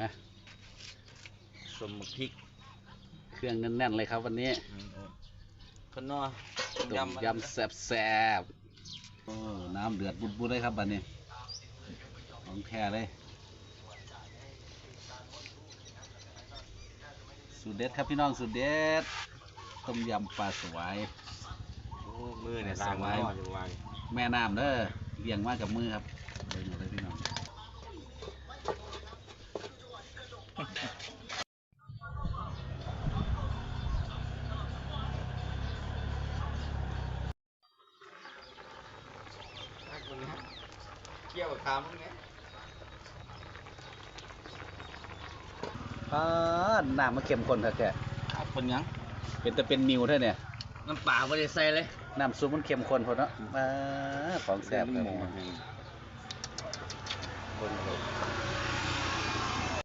นะสมพริก เครื่องแน่นๆเลยครับวันนี้คนนัวต้มยำแซ่บๆโอ้น้ำเดือดบุดๆเลยครับบัดนี้ ของแท้เลยสูตรเด็ดครับพี่น้องสูตรเด็ด ต้มยำปลาสวายโอ้มือเนี่ยล้างมาหม้อจังหวะนี้แม่น้ำเด้อเลี้ยงมากับมือครับเบิ่งเอาเลยพี่น้อง เกี่ยวกับขามมึงเนี่ยอ่าน้ำมันเข้มข้นครับแกคนยังเป็นแต่เป็นนิวเท่าเนี่ยน้ำปลาไม่ได้ใส่เลยน้ำซุปมันเข้มข้นพอเนาะอ่าของแซ่บครับคนเลย